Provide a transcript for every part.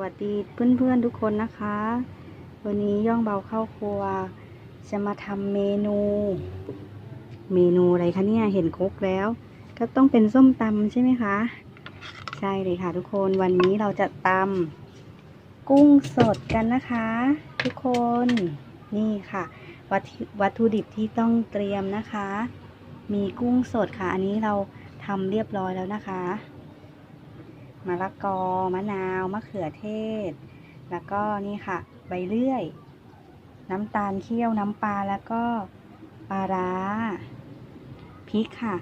วัสดีเพื่อนๆทุกคนนะคะ วันนี้ย่องเบาเข้าครัว จะมาทำเมนู เมนูอะไรคะเนี่ยเห็นครกแล้ว ก็ต้องเป็นส้มตำใช่ไหมคะ ใช่เลยค่ะทุกคนวันนี้เราจะตำกุ้งสดกันนะคะ ทุกคนนี่ค่ะวัตวัตถุดิบที่ต้องเตรียมนะคะ มีกุ้งสดค่ะ อันนี้เราทำเรียบร้อยแล้วนะคะ มะละกอ มะนาว มะเขือเทศ แล้วก็นี่ค่ะ ใบเลื่อย น้ำตาลเคี่ยวน้ำปลาแล้วก็ปลาร้าพริกค่ะ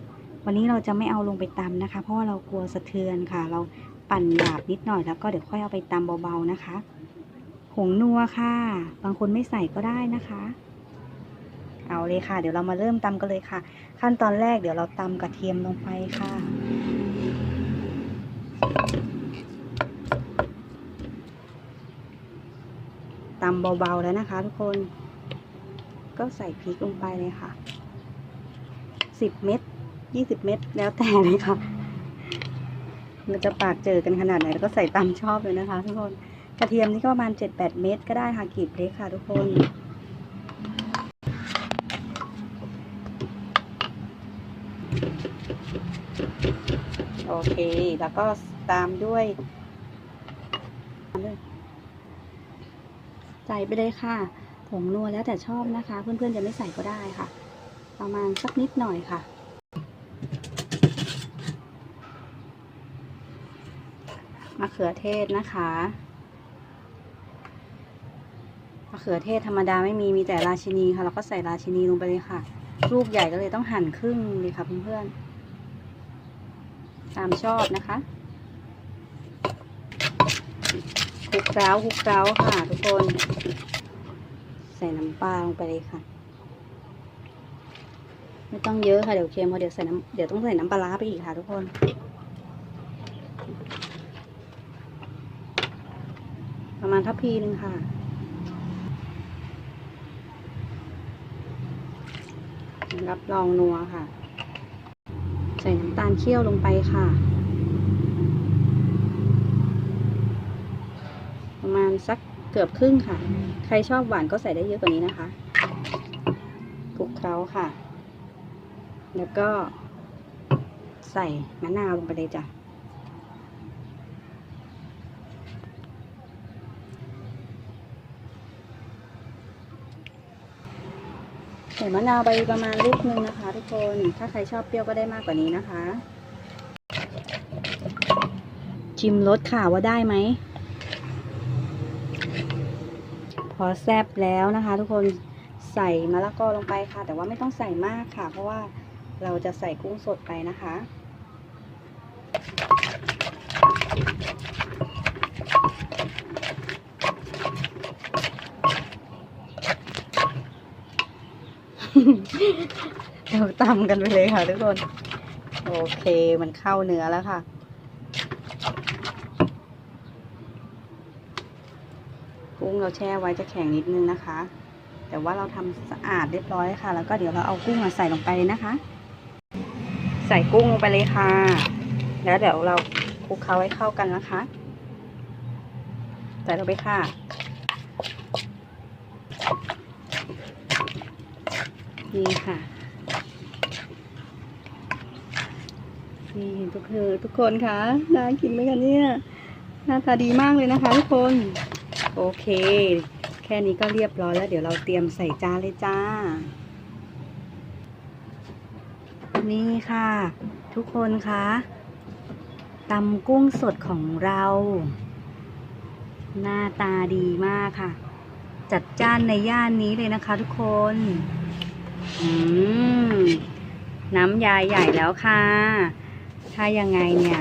วันนี้เราจะไม่เอาลงไปตำนะคะ เพราะว่าเรากลัวสะเทือนค่ะ เราปั่นหยาบนิดหน่อยแล้วก็เดี๋ยวค่อยเอาไปตำเบาๆนะคะผงนัวค่ะ บางคนไม่ใส่ก็ได้นะคะ เอาเลยค่ะ เดี๋ยวเรามาเริ่มตำกันเลยค่ะ ขั้นตอนแรกเดี๋ยวเราตำกระเทียมลงไปค่ะ ตำเบาๆแล้วนะคะทุกคน ก็ใส่พริกลงไปเลยค่ะสิบเม็ดยี่สิบเม็ดแล้วแต่เลยค่ะ มันจะปากเจอกันขนาดไหนแล้วก็ใส่ตามชอบเลยนะคะ ทุกคนกระเทียมนี่ก็ประมาณเจ็ดแปดเม็ดก็ได้ค่ะกีบเล็กค่ะ ทุกคนโอเค แล้วก็ ตามด้วยใส่ไปเลยค่ะ ผงนัวแล้วแต่ชอบนะคะ เพื่อนๆจะไม่ใส่ก็ได้ค่ะ ประมาณสักนิดหน่อยค่ะ มะเขือเทศนะคะมะเขือเทศธรรมดาไม่มีมีแต่ราชินีค่ะ เราก็ใส่ราชินีลงไปเลยค่ะ ลูกใหญ่ก็เลยต้องหั่นครึ่งเลยค่ะเพื่อนๆตามชอบนะคะ คลุกเคล้าคลุกเคล้าค่ะทุกคน ใส่น้ำปลาลงไปเลยค่ะ ไม่ต้องเยอะค่ะเดี๋ยวเค็มเพราะเดี๋ยวใส่น้ำเดี๋ยวต้องใส่น้ำปลาร้าไปอีกค่ะ ทุกคนประมาณทัพพีหนึ่งค่ะ รับรองนัวค่ะ ใส่น้ำตาลเคี่ยวลงไปค่ะ ประมา ณสักเกือบครึ่งค่ะ ใครชอบหวานก็ใส่ได้เยอะกว่านี้นะคะคลุกเคล้าค่ะ แล้วก็ใส่มะนาวลงไปเลยจ้ะใส่มะนาวไปประมาณลูกนึงนะคะ ทุกคน ถ้าใครชอบเปรี้ยวก็ได้มากกว่านี้นะคะ ชิมรสค่ะว่าได้ไหม พ อแซบแล้วนะคะ ทุกคนใส่มะละกอลงไปค่ะ แต่ว่าไม่ต้องใส่มากค่ะ เพราะว่าเราจะใส่กุ้งสดไปนะคะ เราตำกันไปเลยค่ะทุกคน โอเคมันเข้าเนื้อแล้วค่ะ กุ้งเราแช่ไว้จะแข็งนิดนึงนะคะ แต่ว่าเราทำสะอาดเรียบร้อยค่ะ แล้วก็เดี๋ยวเราเอากุ้งมาใส่ลงไปเลยนะคะ ใส่กุ้งลงไปเลยค่ะ แล้วเดี๋ยวเราคลุกเคล้าให้เข้ากันนะคะใส่ลงไปค่ะนี่ค่ะนี่ทุกคือทุกคนคะน่ากินไหมคะเนี่ยหน้าตาดีมากเลยนะคะทุกคน โอเค แค่นี้ก็เรียบร้อยแล้ว เดี๋ยวเราเตรียมใส่จานเลยจ้า นี่ค่ะ ทุกคนคะตำกุ้งสดของเรา หน้าตาดีมากค่ะ จัดจ้านในย่านนี้เลยนะคะทุกคนอืมน้ำยาใหญ่แล้วค่ะ ถ้ายังไงเนี่ย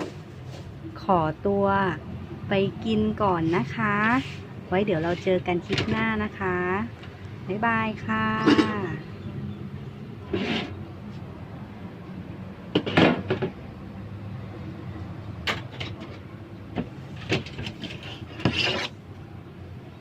ขอตัวไปกินก่อนนะคะ ไว้เดี๋ยวเราเจอกันคลิปหน้านะคะ บ๊ายบายค่ะ